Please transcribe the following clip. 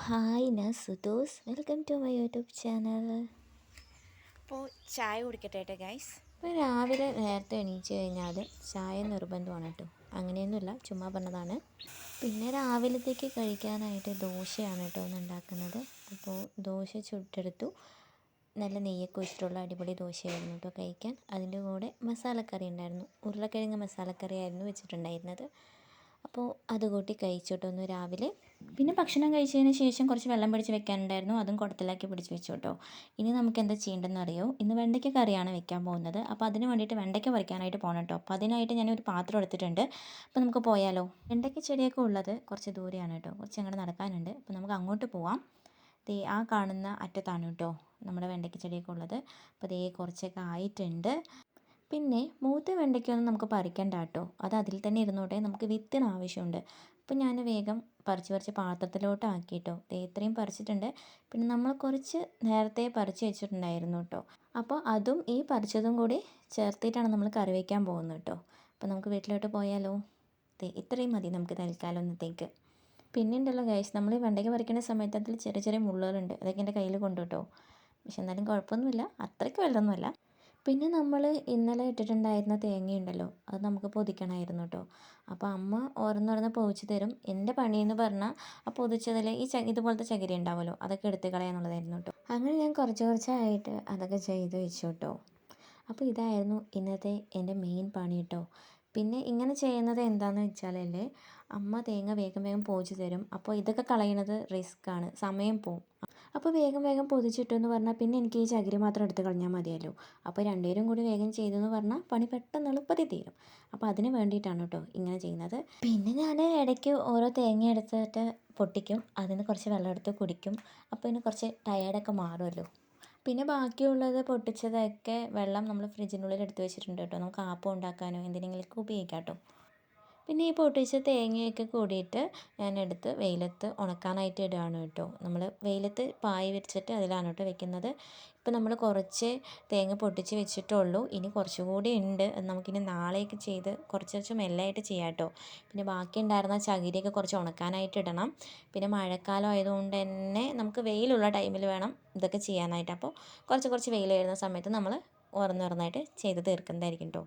Hi ഞാൻ സുദോസ് welcome to my YouTube channel അപ്പോൾ ചായ കുടിക്കട്ടെ കേട്ടോ ഗൈസ് ഇപ്പോൾ രാവിലെ നേരത്തെ എണീച്ച് കഴിഞ്ഞാൽ ചായ നിർബന്ധമാണ് കേട്ടോ. അങ്ങനെയൊന്നുമില്ല ചുമ്മാ പറഞ്ഞതാണ്. പിന്നെ രാവിലത്തേക്ക് കഴിക്കാനായിട്ട് ദോശയാണ് കേട്ടോ ഒന്ന് ഉണ്ടാക്കുന്നത്. അപ്പോൾ ദോശ ചുട്ടെടുത്തു. നല്ല നെയ്യൊക്കെ ഒഴിച്ചിട്ടുള്ള അടിപൊളി ദോശയായിരുന്നു കേട്ടോ കഴിക്കാൻ. അതിന്റെ കൂടെ മസാലക്കറി ഉണ്ടായിരുന്നു. ഉരുളക്കിഴങ്ങ് മസാലക്കറി ആയിരുന്നു വെച്ചിട്ടുണ്ടായിരുന്നത്. അപ്പോൾ അത് കൂട്ടി കഴിച്ചിട്ടൊന്ന് രാവിലെ. പിന്നെ ഭക്ഷണം കഴിച്ചതിന് ശേഷം കുറച്ച് വെള്ളം പിടിച്ച് വെക്കാനുണ്ടായിരുന്നു. അതും കുടത്തിലാക്കി പിടിച്ച് വെച്ചു കേട്ടോ ഇനി നമുക്ക് എന്താ ചെയ്യേണ്ടതെന്ന് അറിയോ? ഇന്ന് വെണ്ടയ്ക്ക കറിയാണ് വെക്കാൻ പോകുന്നത്. അപ്പോൾ അതിന് വേണ്ടിയിട്ട് വെണ്ടയ്ക്ക പറിക്കാനായിട്ട് പോകണം കേട്ടോ അപ്പോൾ അതിനായിട്ട് ഞാൻ ഒരു പാത്രം എടുത്തിട്ടുണ്ട്. അപ്പോൾ നമുക്ക് പോയാലോ? വെണ്ടയ്ക്ക ചെടിയൊക്കെ ഉള്ളത് കുറച്ച് ദൂരെയാണ് കേട്ടോ. കുറച്ച് അങ്ങോട്ട് നടക്കാനുണ്ട്. അപ്പോൾ നമുക്ക് അങ്ങോട്ട് പോവാം. ദേ ആ കാണുന്ന അറ്റത്താണ് കേട്ടോ നമ്മുടെ വെണ്ടയ്ക്ക ചെടിയൊക്കെ ഉള്ളത്. അപ്പോൾ ദേ കുറച്ചൊക്കെ ആയിട്ടുണ്ട്. പിന്നെ മൂത്ത വെണ്ടയ്ക്കൊന്നും നമുക്ക് പറിക്കണ്ട കേട്ടോ. അത് അതിൽ തന്നെ ഇരുന്നോട്ടെ. നമുക്ക് വിത്തിന് ആവശ്യമുണ്ട്. അപ്പോൾ ഞാൻ വേഗം പറിച്ച് പറിച്ച് പാത്രത്തിലോട്ട് ആക്കിയിട്ടോ ദേ ഇത്രയും പറിച്ചിട്ടുണ്ട്. പിന്നെ നമ്മൾ കുറച്ച് നേരത്തെ പറിച്ച് വെച്ചിട്ടുണ്ടായിരുന്നു കേട്ടോ. അപ്പോൾ അതും ഈ പറിച്ചതും കൂടി ചേർത്തിട്ടാണ് നമ്മൾ കറി വയ്ക്കാൻ പോകുന്നത് കേട്ടോ. അപ്പോൾ നമുക്ക് വീട്ടിലോട്ട് പോയാലോ? ദേ ഇത്രയും മതി നമുക്ക് തൽക്കാലം ഒന്നത്തേക്ക്. പിന്നെ ഉണ്ടല്ലോ ഗൈസ് നമ്മൾ വെണ്ടയ്ക്ക പറിക്കുന്ന സമയത്ത് അതിൽ ചെറിയ ചെറിയ മുള്ളുകളുണ്ട്. അതൊക്കെ എന്റെ കയ്യിൽ കൊണ്ടു കേട്ടോ പക്ഷെ എന്നാലും കുഴപ്പമൊന്നുമില്ല. അത്രയ്ക്ക് വലുതൊന്നുമല്ല. പിന്നെ നമ്മൾ ഇന്നലെ ഇട്ടിട്ടുണ്ടായിരുന്ന തേങ്ങയുണ്ടല്ലോ അത് നമുക്ക് പൊതിക്കണമായിരുന്നു കേട്ടോ അപ്പോൾ അമ്മ ഓരോന്നോരോന്ന് പൊതിച്ച് തരും. എന്റെ പണിയെന്ന് പറഞ്ഞാൽ ആ പൊതിച്ചതിൽ ഈ ച ഇതുപോലത്തെ ചകിരി ഉണ്ടാവുമല്ലോ അതൊക്കെ എടുത്ത് കളയാന്നുള്ളതായിരുന്നു കേട്ടോ അങ്ങനെ ഞാൻ കുറച്ച് കുറച്ചായിട്ട് അതൊക്കെ ചെയ്ത് വെച്ചു കേട്ടോ അപ്പോൾ ഇതായിരുന്നു ഇന്നത്തെ എന്റെ മെയിൻ പണി കേട്ടോ പിന്നെ ഇങ്ങനെ ചെയ്യുന്നത് എന്താണെന്ന് വെച്ചാലല്ലേ അമ്മ തേങ്ങ വേഗം വേഗം പൊതിച്ച് തരും. അപ്പോൾ ഇതൊക്കെ കളയണത് റിസ്ക്കാണ് സമയം പോവും. അപ്പോൾ വേഗം വേഗം പൊതിച്ചിട്ടു എന്ന് പറഞ്ഞാൽ പിന്നെ എനിക്ക് ഈ ചകിരി മാത്രം എടുത്ത് കളഞ്ഞാൽ മതിയല്ലോ. അപ്പോൾ രണ്ടുപേരും കൂടി വേഗം ചെയ്തെന്ന് പറഞ്ഞാൽ പണി പെട്ടെന്ന് എളുപ്പത്തിൽ തീരും. അപ്പോൾ അതിന് വേണ്ടിയിട്ടാണ് കേട്ടോ ഇങ്ങനെ ചെയ്യുന്നത്. പിന്നെ ഞാൻ ഇടയ്ക്ക് ഓരോ തേങ്ങ എടുത്തിട്ട് പൊട്ടിക്കും. അതിന് കുറച്ച് വെള്ളം എടുത്ത് കുടിക്കും. അപ്പോൾ ഇതിന് കുറച്ച് ടയേർഡൊക്കെ മാറുമല്ലോ പിന്നെ ബാക്കിയുള്ളത് പൊട്ടിച്ചതൊക്കെ വെള്ളം നമ്മൾ ഫ്രിഡ്ജിനുള്ളിൽ എടുത്ത് വെച്ചിട്ടുണ്ട് കേട്ടോ. നമുക്ക് ആപ്പം ഉണ്ടാക്കാനോ എന്തിനെങ്കിലുമൊക്കെ ഉപയോഗിക്കാം കേട്ടോ. പിന്നെ ഈ പൊട്ടിച്ച തേങ്ങയൊക്കെ കൂടിയിട്ട് ഞാനെടുത്ത് വെയിലത്ത് ഉണക്കാനായിട്ട് ഇടുകയാണ് കേട്ടോ. നമ്മൾ വെയിലത്ത് പായ വിരിച്ചിട്ട് അതിലാണ് കേട്ടോ വെക്കുന്നത്. ഇപ്പം നമ്മൾ കുറച്ച് തേങ്ങ പൊട്ടിച്ച് വെച്ചിട്ടുള്ളൂ. ഇനി കുറച്ചുകൂടി ഉണ്ട്. അത് നമുക്കിനി നാളെയൊക്കെ ചെയ്ത് കുറച്ച് കുറച്ച് മെല്ലായിട്ട് ചെയ്യാം കേട്ടോ. പിന്നെ ബാക്കി ഉണ്ടായിരുന്ന ചകിരിയൊക്കെ കുറച്ച് ഉണക്കാനായിട്ട് ഇടണം. പിന്നെ മഴക്കാലം ആയതുകൊണ്ട് തന്നെ നമുക്ക് വെയിലുള്ള ടൈമിൽ വേണം ഇതൊക്കെ ചെയ്യാനായിട്ട്. അപ്പോൾ കുറച്ച് കുറച്ച് വെയിൽ വരുന്ന സമയത്ത് നമ്മൾ ഉറന്നുറന്നായിട്ട് ചെയ്ത് തീർക്കുന്നതായിരിക്കും കേട്ടോ.